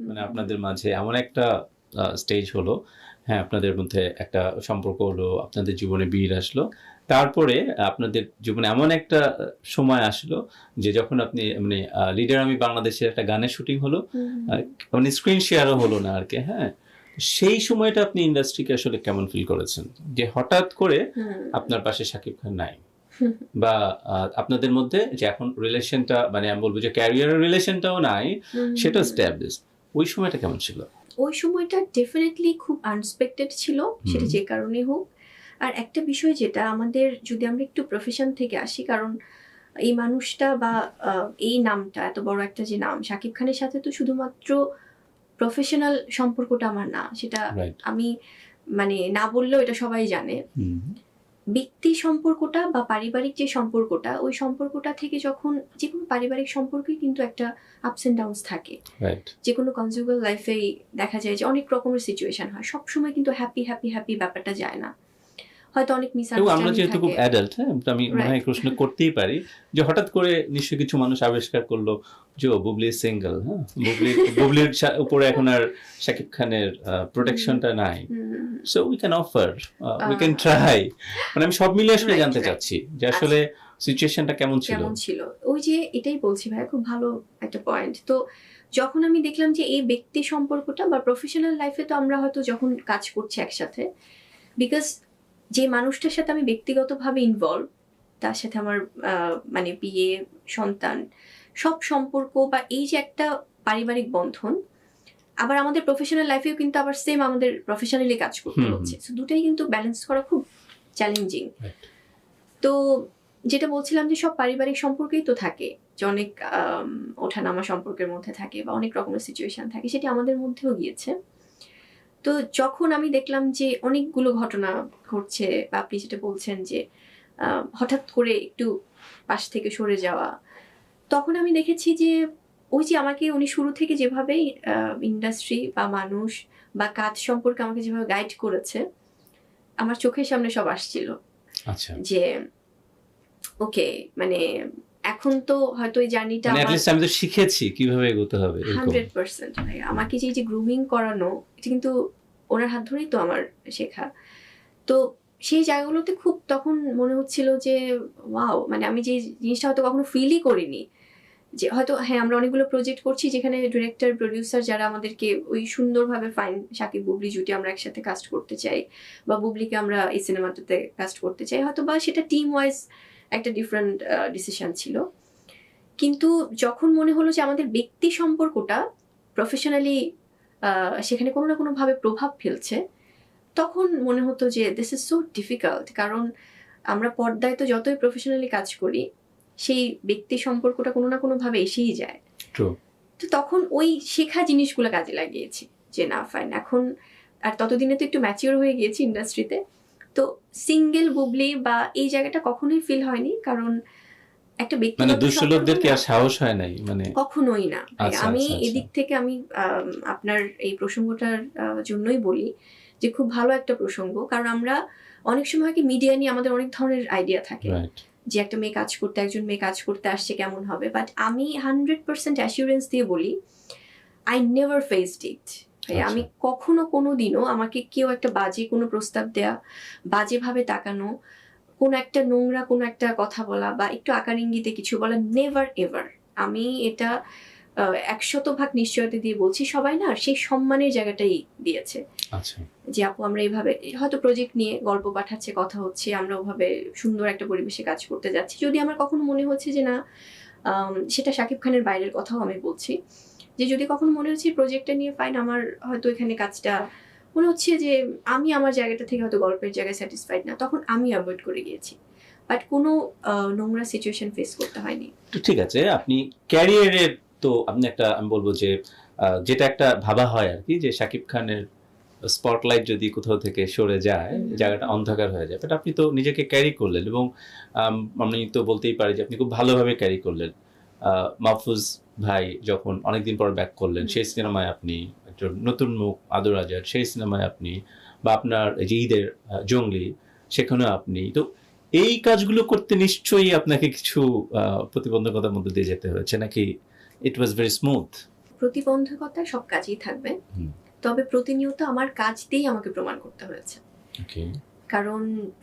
মানে আপনাদের মাঝে এমন একটা স্টেজ হলো হ্যাঁ আপনাদের মধ্যে একটা সম্পর্ক হলো আপনাদের জীবনে বীর আসলো তারপরে আপনাদের জীবনে এমন একটা সময় আসলো যে যখন আপনি মানে লিডার আমি বাংলাদেশের একটা গানের শুটিং হলো মানে স্ক্রিন শেয়ারও হলো না আর কি হ্যাঁ। সেই সময়টা আপনি ইন্ডাস্ট্রিকে আসলে কেমন ফিল করেছেন? যে হঠাৎ করে আপনার পাশে শাকিব খান নাই। বা আপনাদের মধ্যে যে এখন রিলেশনটা মানে আমি বলব যে ক্যারিয়ারের রিলেশনটাও নাই সেটা স্ট্যাবলিশ ওই সময়টা কেমন ছিল? ওই সময়টা ডেফিনেটলি খুব আনএক্সপেক্টেড ছিল সেটা যে কারণে হোক। আর একটা বিষয় যেটা আমাদের যদি আমরা একটু প্রফেশন থেকে আসি কারণ এই মানুষটা বা এই নামটা এত বড় একটা যে নাম শাকিব খানের সাথে তো শুধুমাত্র প্রফেশনাল সম্পর্কটা আমার না। সেটা আমি মানে না বললেও এটা সবাই জানে। ব্যক্তি সম্পর্কটা বা পারিবারিক যে সম্পর্কটা ওই সম্পর্কটা থেকে যখন যে কোনো পারিবারিক সম্পর্কে কিন্তু একটা আপস অ্যান্ড ডাউনস থাকে। যে কোনো কনজিউমার লাইফেই দেখা যায় যে অনেক রকমের সিচুয়েশন হয়। সবসময় কিন্তু হ্যাপি হ্যাপি হ্যাপি ব্যাপারটা যায় না। হয়তো অনেক আমরা যেহেতু খুব অ্যাডাল্ট হ্যাঁ আমি মনে হয় প্রশ্ন করতেই পারি যে হঠাৎ করে নিশ্চয়ই কিছু মানুষ আবিষ্কার করল যে বুবলি সিঙ্গেল হ্যাঁ? বুবলি বুবলির উপরে এখন আর শাকিব খানের প্রোটেকশনটা নাই। So we can offer we can try মানে আমি সব মিলিয়ে আসলে জানতে চাচ্ছি যে আসলে সিচুয়েশনটা কেমন ছিল? কেমন ছিল? ওই যে এটাই বলছি ভাই খুব ভালো একটা পয়েন্ট তো যখন আমি দেখলাম যে এই ব্যক্তি সম্পর্কটা বা প্রফেশনাল লাইফে তো আমরা হয়তো যখন কাজ করছি একসাথে বিকজ যে মানুষটার সাথে আমি ব্যক্তিগতভাবে ইনভলভ তার সাথে আমার মানে বিয়ে সন্তান সব সম্পর্ক বা এই যে একটা পারিবারিক বন্ধন আবার আমাদের প্রফেশনাল লাইফেও কিন্তু আবার সেম আমাদের প্রফেশনালি কাজ করতে। হচ্ছে। So দুটাই কিন্তু ব্যালেন্স করা খুব চ্যালেঞ্জিং তো যেটা বলছিলাম যে সব পারিবারিক সম্পর্কেই তো থাকে যে অনেক ওঠানামা সম্পর্কের মধ্যে থাকে বা অনেক রকমের সিচুয়েশন থাকে সেটি আমাদের মধ্যেও গিয়েছে। তো যখন আমি দেখলাম যে অনেকগুলো ঘটনা ঘটছে বা আপনি যেটা বলছেন যে হঠাৎ করে একটু পাশ থেকে সরে যাওয়া তখন আমি দেখেছি যে ওই যে আমাকে উনি শুরু থেকে যেভাবে ইন্ডাস্ট্রি বা মানুষ বা কাজ সম্পর্কে আমাকে যেভাবে গাইড করেছে আমার চোখের সামনে সব আসছিল। আচ্ছা। যে ওকে মানে এখন তো হয়তো এই জার্নিটা মানে অ্যাটলিস্ট আমি তো শিখেছি কীভাবে এগোতে হবে এরকম। হান্ড্রেড পার্সেন্ট আমাকে যে যে গ্রুমিং করানো এটা কিন্তু ওনার হাত ধরেই তো আমার শেখা। তো সেই জায়গাগুলোতে খুব তখন মনে হচ্ছিল যে ওয়াও! মানে আমি যে জিনিসটা হয়তো কখনো ফিলই করিনি। যে হয়তো হ্যাঁ আমরা অনেকগুলো প্রজেক্ট করছি যেখানে ডিরেক্টর প্রডিউসার যারা আমাদেরকে ওই সুন্দরভাবে ফাইন সাকিব বুবলি জুটি আমরা একসাথে কাস্ট করতে চাই বা বুবলিকে আমরা এই সিনেমাটাতে কাস্ট করতে চাই। হয়তো বা সেটা টিম ওয়াইজ একটা ডিফারেন্ট ডিসিশন ছিল। কিন্তু যখন মনে হলো যে আমাদের ব্যক্তি সম্পর্কটা প্রফেশনালি সেখানে কোনো না কোনোভাবে প্রভাব ফেলছে তখন মনে হতো যে দিস ইজ সো ডিফিকাল্ট কারণ আমরা পর্দায় তো যতই প্রফেশনালি কাজ করি সেই ব্যক্তি সম্পর্কটা কোনো না কোনোভাবে এসেই যায়। তো তখন ওই শেখা জিনিসগুলো কাজে লাগিয়েছি যে না ফাইন এখন আর ততদিনে তো একটু ম্যাচিওর হয়ে গিয়েছি ইন্ডাস্ট্রিতে তো সিঙ্গেল বুবলি বা এই জায়গাটা কখনোই ফিল হয়নি কারণ একটা ব্যক্তি মানে দুষ্ট লোকদের কি আর সাহস হয় নাই? মানে কখনোই না। আচ্ছা, আমি আচ্ছা, আচ্ছা। এদিক থেকে আমি আপনার এই প্রসঙ্গটার জন্যই বলি যে খুব ভালো একটা প্রসঙ্গ। কারণ আমরা অনেক সময় কি মিডিয়া নিয়ে আমাদের অনেক ধরনের আইডিয়া থাকে। যে একটা মেয়ে কাজ করতে একজন মেয়ে কাজ করতে আসছে কেমন হবে? বাট আমি হান্ড্রেড পার্সেন্ট অ্যাসিউরেন্স দিয়ে বলি আই নেভার ফেসড ইট। আমি কখনো কোনো দিনও আমাকে কেউ একটা বাজে কোনো প্রস্তাব দেয়া বাজেভাবে তাকানো কোনো একটা নোংরা কোনো একটা কথা বলা বা একটু আকার ইঙ্গিতে কিছু বলা নেভার এভার আমি এটা একশত ভাগ নিশ্চয়তা দিয়ে বলছি সবাই না সেই সম্মানের জায়গাটাই দিয়েছে। আচ্ছা। যে আপু আমরা এইভাবে হয়তো প্রজেক্ট নিয়ে গল্প পাঠাচ্ছে কথা হচ্ছে আমরা ওভাবে সুন্দর একটা পরিবেশে কাজ করতে যাচ্ছি। যদি আমার কখনো মনে হচ্ছে যে না সেটা শাকিব খানের বাইরের কথাও আমি বলছি যে যদি কখনো মনে হচ্ছে প্রজেক্টটা নিয়ে ফাইন আমার হয়তো এখানে কাজটা মনে হচ্ছে যে আমি আমার জায়গাটা থেকে হয়তো গল্পের জায়গায় স্যাটিসফাইড না তখন আমি অ্যাভয়েড করে গিয়েছি। বাট কোনো নোংরা সিচুয়েশন ফেস করতে হয়নি। তো ঠিক আছে আপনি ক্যারিয়ারের তো আপনি একটা আমি বলব যে যেটা একটা ভাবা হয় আর কি যে শাকিব খানের স্পটলাইট যদি কোথাও থেকে সরে যায় জায়গাটা অন্ধকার হয়ে যায়। বাট আপনি তো নিজেকে ক্যারি করলেন এবং আমি তো বলতেই পারি যে আপনি খুব ভালোভাবে ক্যারি করলেন। মাহফুজ ভাই যখন অনেকদিন পর ব্যাক করলেন সেই সিনেমায় আপনি একজন নতুন মুখ আদর আজার সেই সিনেমায় আপনি বা আপনার যে ঈদের জঙ্গলি সেখানেও আপনি। তো এই কাজগুলো করতে নিশ্চয়ই আপনাকে কিছু প্রতিবন্ধকতার মধ্যে দিয়ে যেতে হয়েছে নাকি ইট ওয়াজ ভেরি স্মুথ প্রতিবন্ধকতা সব কাজেই থাকবে। তবে প্রতিনিয়ত আমার কাজ দিয়েই আমাকে প্রমাণ করতে হয়েছে। ওকে কারণ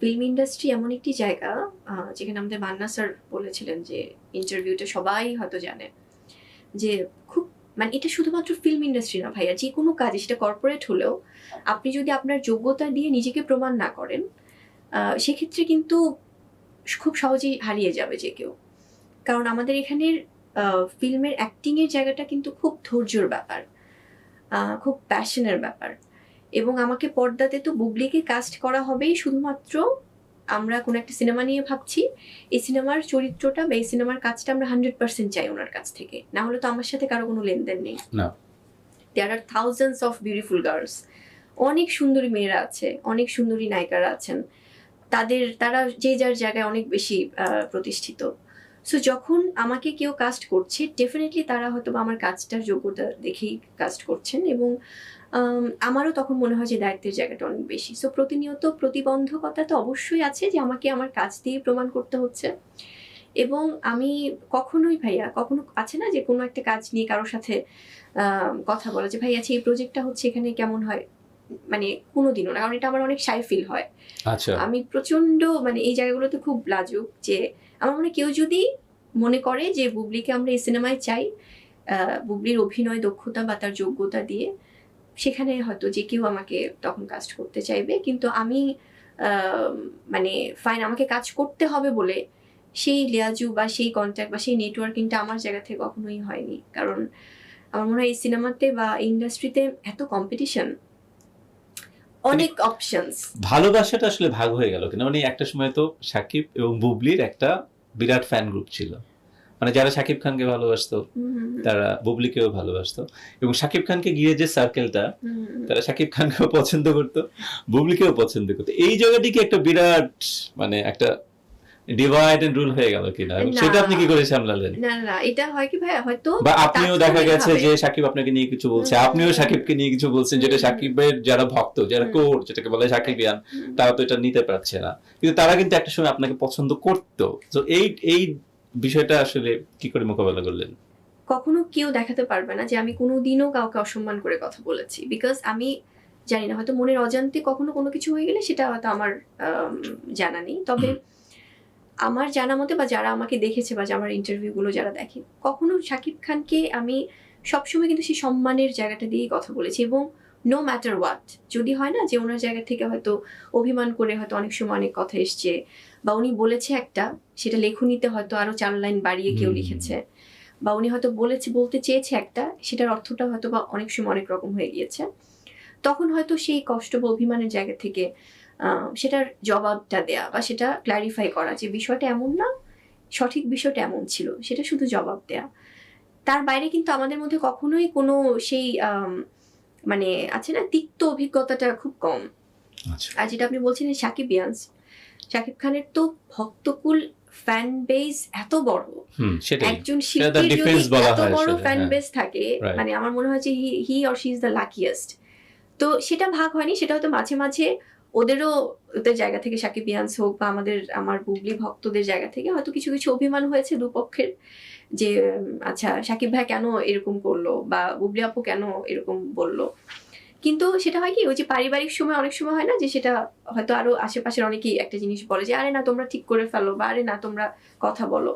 ফিল্ম ইন্ডাস্ট্রি এমন একটি জায়গা যেখানে আমাদের মান্না স্যার বলেছিলেন যে ইন্টারভিউটা সবাই হয়তো জানে যে খুব মানে এটা শুধুমাত্র ফিল্ম ইন্ডাস্ট্রি না ভাইয়া, যে কোনো কাজে, সেটা কর্পোরেট হলেও আপনি যদি আপনার যোগ্যতা দিয়ে নিজেকে প্রমাণ না করেন সেক্ষেত্রে কিন্তু খুব সহজেই হারিয়ে যাবে যে কেউ। কারণ আমাদের এখানের ফিল্মের অ্যাক্টিংয়ের জায়গাটা কিন্তু খুব ধৈর্যর ব্যাপার খুব প্যাশনের ব্যাপার। এবং আমাকে পর্দাতে তো বুবলিকে কাস্ট করা হবেই শুধুমাত্র আমরা কোনো একটা সিনেমা নিয়ে ভাবছি। এই সিনেমার চরিত্রটা বা এই সিনেমার কাজটা আমরা হান্ড্রেড পার্সেন্ট চাই ওনার কাছ থেকে। না হলে তো আমার সাথে কারও কোনো লেনদেন নেই। There are thousands of beautiful girls অনেক সুন্দরী মেয়েরা আছে অনেক সুন্দরী নায়িকারা আছেন। তাদের তারা যে যার জায়গায় অনেক বেশি আহ, প্রতিষ্ঠিত। সো যখন আমাকে কেউ কাস্ট করছে ডেফিনেটলি তারা হয়তো আমার কাজটার যোগ্যতা দেখেই কাস্ট করছেন এবং আমারও তখন মনে হয় যে দায়িত্বের জায়গাটা অনেক বেশি। সো প্রতিনিয়ত প্রতিবন্ধকতা তো অবশ্যই আছে যে আমাকে আমার কাজ দিয়ে প্রমাণ করতে হচ্ছে। এবং আমি কখনোই ভাইয়া কখনো আছে না যে কোনো একটা কাজ নিয়ে কারোর সাথে কথা বলা যে ভাই আছে এই প্রজেক্টটা হচ্ছে এখানে কেমন হয়? মানে কোনোদিনও না কারণ এটা আমার অনেক সাই ফিল হয়। আচ্ছা। আমি প্রচণ্ড মানে এই জায়গাগুলোতে খুব লাজুক যে আমার মনে হয় কেউ যদি মনে করে যে বুবলিকে আমরা এই সিনেমায় চাই আহ, বুবলির অভিনয় দক্ষতা বা তার যোগ্যতা দিয়ে সেখানে হয়তো যে কেউ আমাকে তখন কাজ করতে চাইবে। কিন্তু আমি মানে ফাইন আমাকে কাজ করতে হবে বলে সেই লিয়াজু বা সেই কন্ট্যাক্ট বা সেই নেটওয়ার্কিংটা আমার জায়গা থেকে কখনোই হয়নি। কারণ আমার মনে হয় এই সিনেমাতে বা ইন্ডাস্ট্রিতে এত কম্পিটিশন অনেক অপশনস ভালোবাসাটা আসলে ভাগ হয়ে গেল কিনা? মানে একটা সময় তো সাকিব এবং বুবলির একটা বিরাট ফ্যান গ্রুপ ছিল। মানে যারা সাকিব খানকে ভালোবাসতো তারা বুবলিকেও ভালোবাসতো। এবং সাকিব খানকে ঘিরে যে সার্কেলটা তারা সাকিব খানকেও পছন্দ করতো বুবলিকেও পছন্দ করতো। এই জায়গাটি কি একটা বিরাট মানে একটা ডিভাইড এন্ড রুল হয়ে গেল কিনা? সেটা আপনি কি করে সামলালেন? না না এটা হয় কি ভাই হয়তো বা আপনিও দেখা গেছে যে সাকিব আপনাকে নিয়ে কিছু বলছে। আপনিও সাকিবকে নিয়ে কিছু বলছেন যেটা সাকিবের যারা ভক্ত যারা কোর যেটাকে বলে সাকিবিয়ান তারা তো এটা নিতে পারছে না। কিন্তু তারা কিন্তু একটা সময় আপনাকে পছন্দ করতো। তো এই এই বিষয়টা আসলে কি করে মোকাবেলা করলেন? কখনো কেউ দেখাতে পারবে না যে আমি কোনোদিনও কাউকে অসম্মান করে কথা বলেছি। বিকজ আমি জানি না হয়তো মনের অজান্তে কখনো কোনো কিছু হয়ে গেলে সেটা হয়তো আমার আম, জানা নেই। তবে আমার জানা মতে বা যারা আমাকে দেখেছে বা আমার ইন্টারভিউগুলো যারা দেখে কখনো শাকিব খানকে আমি সবসময় কিন্তু সেই সম্মানের জায়গাটা দিয়েই কথা বলেছি এবং নো ম্যাটার হোয়াট যদি হয় না যে ওনার জায়গা থেকে হয়তো অভিমান করে হয়তো অনেক সময় অনেক কথা এসছে বা উনি বলেছে একটা সেটা লেখনীতে হয়তো আরও চার লাইন বাড়িয়ে কেউ লিখেছে। বা উনি হয়তো বলেছে বলতে চেয়েছে একটা সেটার অর্থটা হয়তো বা অনেক সময় অনেক রকম হয়ে গিয়েছে। তখন হয়তো সেই কষ্ট বা অভিমানের জায়গা থেকে সেটার জবাবটা দেয়া বা সেটা ক্ল্যারিফাই করা যে বিষয়টা এমন না সঠিক বিষয়টা এমন ছিল সেটা শুধু জবাব দেয়া। তার বাইরে কিন্তু আমাদের মধ্যে কখনোই কোনো সেই মানে আছে না তিক্ত অভিজ্ঞতাটা খুব কম। আচ্ছা। আর যেটা আপনি বলছেন সাকিব ইয়ান্স সাকিব খানের তো ভক্তকুল ফ্যান বেস এত বড়। একজন শিল্পীর যদি এত বড় ফ্যান হ্যাঁ। বেস থাকে মানে আমার মনে হয় যে he or she is the luckiest তো সেটা ভাগ হয়নি সেটা হয়তো মাঝে মাঝে ওদেরও ওদের জায়গা থেকে সাকিব ইয়ান্স হোক বা আমাদের, আমার বুবলি ভক্তদের জায়গা থেকে হয়তো কিছু কিছু অভিমান হয়েছে দুপক্ষের যে আচ্ছা সাকিব ভাই কেন এরকম করল বা বুবলি আপু কেন এরকম বলল? কিন্তু সেটা হয় কি, ওই যে পারিবারিক সময় অনেক সময় হয় না যে সেটা হয়তো আরও আশেপাশের অনেকেই একটা জিনিস বলে যে, আরে না, তোমরা ঠিক করে ফেলো বা আরে না, তোমরা কথা বলো।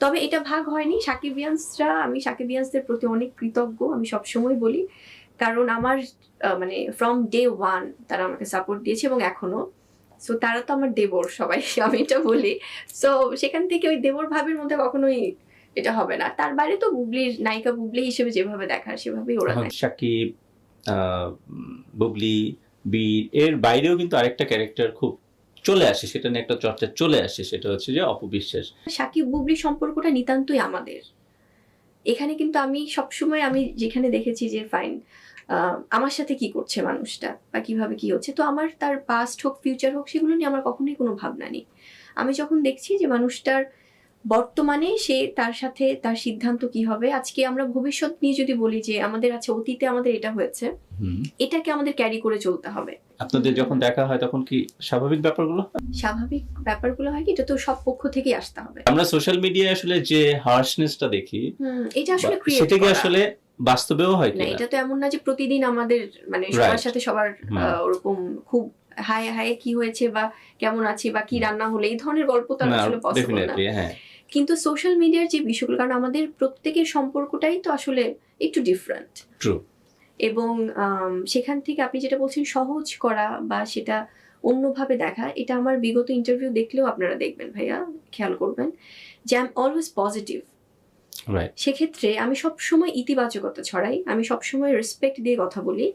তবে এটা ভাগ হয়নি। সাকিবিয়ান্সরা আমি সাকিবিয়ান্সদের প্রতি অনেক কৃতজ্ঞ, আমি সবসময় বলি। কারণ আমার মানে ফ্রম ডে ওয়ান তারা আমাকে সাপোর্ট দিয়েছে এবং এখনও। সো তারা তো আমার দেবর সবাই আমি এটা বলি। সো সেখান থেকে ওই দেবর ভাবের মধ্যে কখনোই এটা হবে না। তার বাইরে তো বুবলির নায়িকা বুবলি হিসেবে যেভাবে দেখার সেভাবেই ওরা সাকিব বুবলি বীর এর বাইরেও কিন্তু আরেকটা ক্যারেক্টার খুব চলে আসে সেটা নিয়ে একটা চর্চা চলে আসে সেটা হচ্ছে যে অপবিশ্বাস। সাকিব বুবলি সম্পর্কটা নিতান্তই আমাদের। এখানে কিন্তু আমি সবসময় আমি যেখানে দেখেছি যে ফাইন আমার সাথে কি করছে মানুষটা? বা কীভাবে কি হচ্ছে? তো আমার তার পাস্ট হোক ফিউচার হোক সেগুলো নিয়ে আমার কখনোই কোনো ভাবনা নেই। আমি যখন দেখছি যে মানুষটার বর্তমানে সে তার সাথে তার সিদ্ধান্ত কি হবে আজকে আমরা ভবিষ্যৎ নিয়ে যদি বলি যে আমাদের আছে অতীতে আমাদের এটা হয়েছে। এটাকে আমাদের ক্যারি করে চলতে হবে। আপনাদের যখন দেখা হয় তখন কি স্বাভাবিক ব্যাপারগুলো? স্বাভাবিক ব্যাপারগুলো হয় কি এটা তো সব পক্ষ থেকেই আসতে হবে। আমরা সোশ্যাল মিডিয়ায় আসলে যে হার্শনেসটা দেখি এটা আসলে সেটা কি আসলে বাস্তবেও হয় না এটা তো এমন না যে প্রতিদিন আমাদের মানে সবার সাথে সবার ওরকম খুব হাই হাই কি হয়েছে বা কেমন আছে বা কি রান্না হলো এই ধরনের গল্প তো আসলে পসিবল না। হ্যাঁ। কিন্তু সোশ্যাল মিডিয়ার যে বিষয়গুলো কারণ আমাদের প্রত্যেকের সম্পর্কটাই তো আসলে একটু ডিফারেন্ট ট্রু এবং সেখান থেকে আপনি যেটা বলছেন সহজ করা বা সেটা অন্যভাবে দেখা এটা আমার বিগত ইন্টারভিউ দেখলেও আপনারা দেখবেন ভাইয়া খেয়াল করবেন যে আই এম অলওয়েজ পজিটিভ সেক্ষেত্রে আমি সবসময় ইতিবাচকতা ছড়াই আমি সবসময় রেসপেক্ট দিয়ে কথা বলি।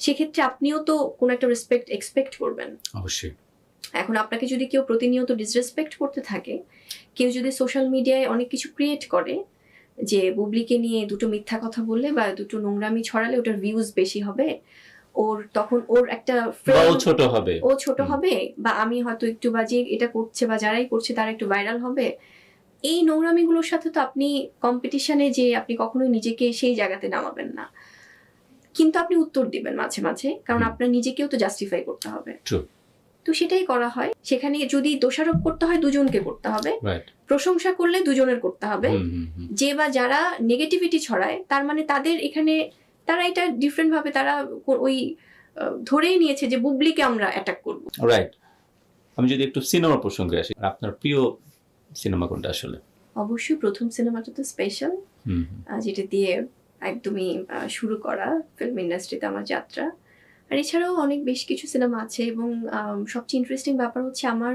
সেক্ষেত্রে আপনিও তো কোনো একটা রেসপেক্ট এক্সপেক্ট করবেন। অবশ্যই। এখন আপনাকে যদি কেউ প্রতিনিয়ত ডিসরেসপেক্ট করতে থাকে কেউ যদি সোশ্যাল মিডিয়ায় অনেক কিছু ক্রিয়েট করে যে বুবলিকে নিয়ে দুটো মিথ্যা কথা বললে বা দুটো নোংরামি ছড়ালে ওটার ভিউজ বেশি হবে ওর তখন ওর একটা ও ছোট হবে। ও ছোট হবে বা আমি হয়তো একটু বাজে এটা করছে বা যারাই করছে তারা একটু ভাইরাল হবে এই নোংরামিগুলোর সাথে তো আপনি কম্পিটিশনে যে আপনি কখনোই নিজেকে সেই জায়গাতে নামাবেন না। কিন্তু আপনি উত্তর দিবেন মাঝে মাঝে কারণ আপনার নিজেকেও তো জাস্টিফাই করতে হবে। তো সেটাই করা হয়। সেখানে যদি দোষারোপ করতে হয় দুজনকে করতে হবে। প্রশংসা করলে দুজনের করতে হবে। যে বা যারা নেগেটিভিটি ছড়ায় তার মানে তাদের এখানে তারা এটা ডিফারেন্ট ভাবে তারা ওই ধরেই নিয়েছে যে বুবলিকে আমরা অ্যাটাক করব। রাইট আমি যদি একটু সিনেমা প্রসঙ্গে আসি আপনার প্রিয় সিনেমা কোনটা আসলে? অবশ্যই প্রথম সিনেমাটা তো স্পেশাল। যেটা দিয়ে একদমই শুরু করা ফিল্ম ইন্ডাস্ট্রিতে আমার যাত্রা। আর এছাড়াও অনেক বেশ কিছু সিনেমা আছে এবং সবচেয়ে ইন্টারেস্টিং ব্যাপার হচ্ছে আমার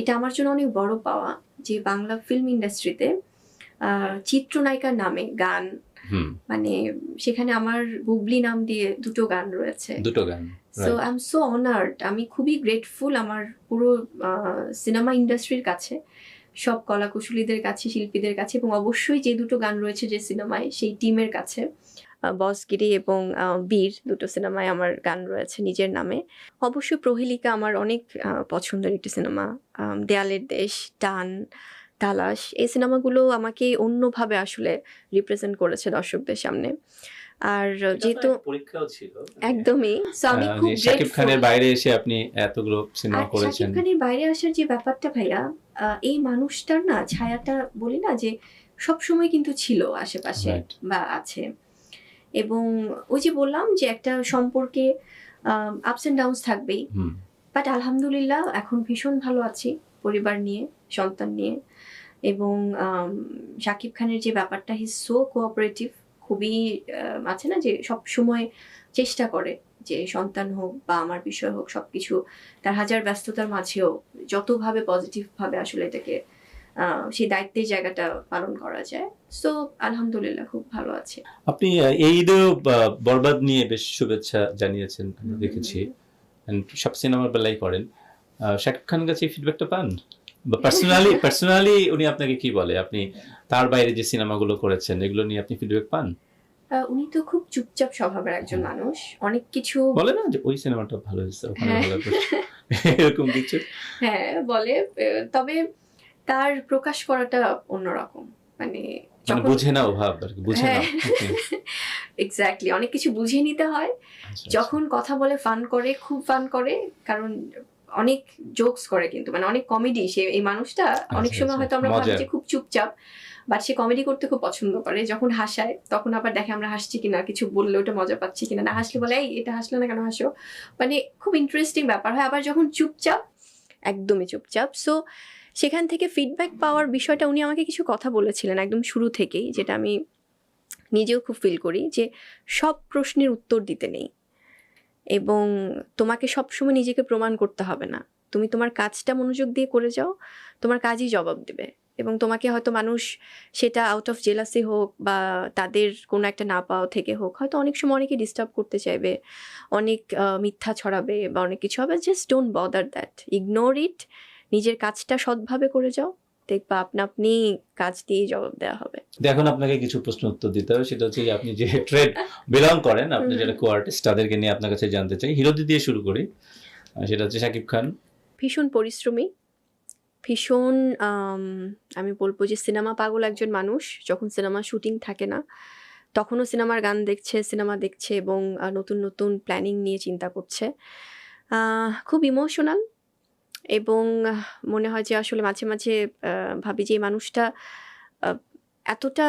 এটা আমার জন্য অনেক বড় পাওয়া যে বাংলা ফিল্ম ইন্ডাস্ট্রিতে চিত্রনায়িকার নামে গান। মানে সেখানে আমার বুবলি নাম দিয়ে দুটো গান রয়েছে। দুটো গান so. I am so honoured আমি খুবই গ্রেটফুল আমার পুরো সিনেমা ইন্ডাস্ট্রির কাছে। সব কলাকুশলীদের কাছে, শিল্পীদের কাছে এবং অবশ্যই যে দুটো গান রয়েছে যে সিনেমায়, সেই টিমের কাছে বসগিরি এবং বীর দুটো সিনেমায় আমার গান রয়েছে নিজের নামে। অবশ্যই প্রহেলিকা আমার অনেক পছন্দের একটি সিনেমা। দেয়ালের দেশ টান তালাশ, এই সিনেমাগুলো আমাকে অন্যভাবে আসলে রিপ্রেজেন্ট করেছে দর্শকদের সামনে। আর যেহেতু পরীক্ষাও ছিল একদমই। সো আমি খুব শাকিব খানের বাইরে এসে আপনি এতগুলো সিনেমা আর করেছেন। শাকিব খানের বাইরে আসার যে ব্যাপারটা ভাইয়া আহ, এই মানুষটার না ছায়াটা বলি না যে সব সময় কিন্তু ছিল আশেপাশে বা আছে। এবং ওই যে বললাম যে একটা সম্পর্কে আপস এন্ড ডাউনস থাকবেই। বাট আলহামদুলিল্লাহ এখন ভীষণ ভালো আছি পরিবার নিয়ে সন্তান নিয়ে। এবং শাকিব খানের যে ব্যাপারটা হি সো কোঅপারেটিভ খুবই আছে না যে সব সময় চেষ্টা করে যে সন্তান হোক বা আমার বিষয় হোক সবকিছু তার হাজার ব্যস্ততার মাঝেও যতভাবে পজিটিভভাবে আসলে এটাকে সেই দায়িত্বের জায়গাটা পালন করা যায়। সো আলহামদুলিল্লাহ খুব ভালো আছে। আপনি এই ঈদেও বরবাদ নিয়ে বেশ শুভেচ্ছা জানিয়েছেন আমি দেখেছি। সব সিনেমার বেলাই করেন। শাকিব খান কাছে ফিডব্যাকটা পান? পার্সোনালি পার্সোনালি উনি আপনাকে কি বলে? আপনি তার বাইরে যে সিনেমাগুলো করেছেন এগুলো নিয়ে আপনি ফিডব্যাক পান? উনি তো খুব চুপচাপ স্বভাবের একজন মানুষ। অনেক কিছু বলে না যে ওই সিনেমাটা ভালো হয়েছে ওখানে হ্যাঁ। ভালো এরকম কিছু? হ্যাঁ বলে তবে তার প্রকাশ করাটা অন্যরকম। মানে মানে বুঝে না অভাব আর বুঝে না। এক্স্যাক্টলি অনেক কিছু বুঝে নিতে হয়। আচ্ছা, যখন কথা বলে ফান করে খুব ফান করে কারণ অনেক জোকস করে কিন্তু মানে অনেক কমেডি সে এই মানুষটা অনেক আচ্ছা, সময় আচ্ছা। হয়তো আমরা ভাবি যে খুব চুপচাপ বাট সে কমেডি করতে খুব পছন্দ করে। যখন হাসায় তখন আবার দেখে আমরা হাসছি কিনা কিছু বললে ওটা মজা পাচ্ছি কিনা। না হাসলে বলে এই এটা হাসলে না কেন হাসো? মানে খুব ইন্টারেস্টিং ব্যাপার হয়। আবার যখন চুপচাপ একদমই চুপচাপ সো সেখান থেকে ফিডব্যাক পাওয়ার বিষয়টা উনি আমাকে কিছু কথা বলেছিলেন একদম শুরু থেকেই যেটা আমি নিজেও খুব ফিল করি যে সব প্রশ্নের উত্তর দিতে নেই। এবং তোমাকে সবসময় নিজেকে প্রমাণ করতে হবে না। তুমি তোমার কাজটা মনোযোগ দিয়ে করে যাও, তোমার কাজই জবাব দেবে। এবং তোমাকে হয়তো মানুষ সেটা আউট অফ জেলাসি হোক বা তাদের কোনো একটা না পাওয়া থেকে হোক, হয়তো অনেক সময় অনেকে ডিস্টার্ব করতে চাইবে, অনেক মিথ্যা ছড়াবে বা অনেক কিছু হবে। Just don't bother that ignore it নিজের কাজটা সৎভাবে করে যাও। দেখবা আপনা আপনি কাজ দিয়েই জবাব দেওয়া হবে। তো এখন আপনাকে কিছু প্রশ্ন উত্তর দিতে হবে সেটা হচ্ছে আপনি যে ট্রেড বিলং করেন আপনি। যারা কো আর্টিস্ট তাদেরকে নিয়ে আপনার কাছে জানতে চাই হিরোদি দিয়ে শুরু করি। সেটা হচ্ছে শাকিব খান। ভীষণ পরিশ্রমী ভীষণ আমি বলব যে সিনেমা পাগল একজন মানুষ যখন সিনেমা শুটিং থাকে না তখনও সিনেমার গান দেখছে সিনেমা দেখছে এবং নতুন নতুন প্ল্যানিং নিয়ে চিন্তা করছে। খুব ইমোশনাল এবং মনে হয় যে আসলে মাঝে মাঝে ভাবি যে এই মানুষটা এতটা